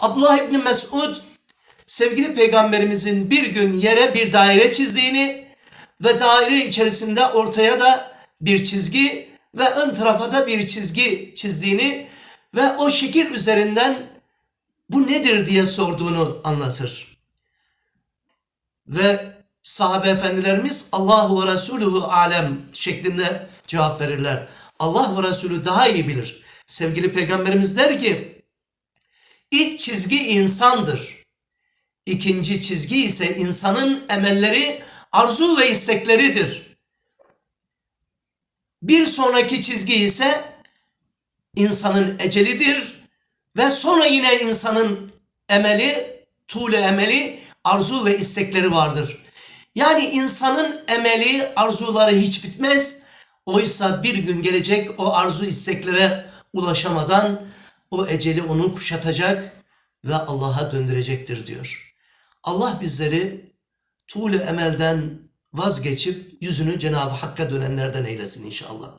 Abdullah İbni Mesud sevgili peygamberimizin bir gün yere bir daire çizdiğini ve daire içerisinde ortaya da bir çizgi ve ön tarafa da bir çizgi çizdiğini ve o şekil üzerinden bu nedir diye sorduğunu anlatır. Ve sahabe efendilerimiz Allahu ve Resuluhu alem şeklinde cevap verirler. Allah ve Resulü daha iyi bilir. Sevgili peygamberimiz der ki ilk çizgi insandır. İkinci çizgi ise insanın emelleri, arzu ve istekleridir. Bir sonraki çizgi ise insanın ecelidir ve sonra yine insanın emeli, tuğle emeli, arzu ve istekleri vardır. Yani insanın emeli, arzuları hiç bitmez. Oysa bir gün gelecek o arzu isteklere ulaşamadan o eceli onu kuşatacak ve Allah'a döndürecektir diyor. Allah bizleri tuğle emelden vazgeçip yüzünü Cenab-ı Hakk'a dönenlerden eylesin inşallah.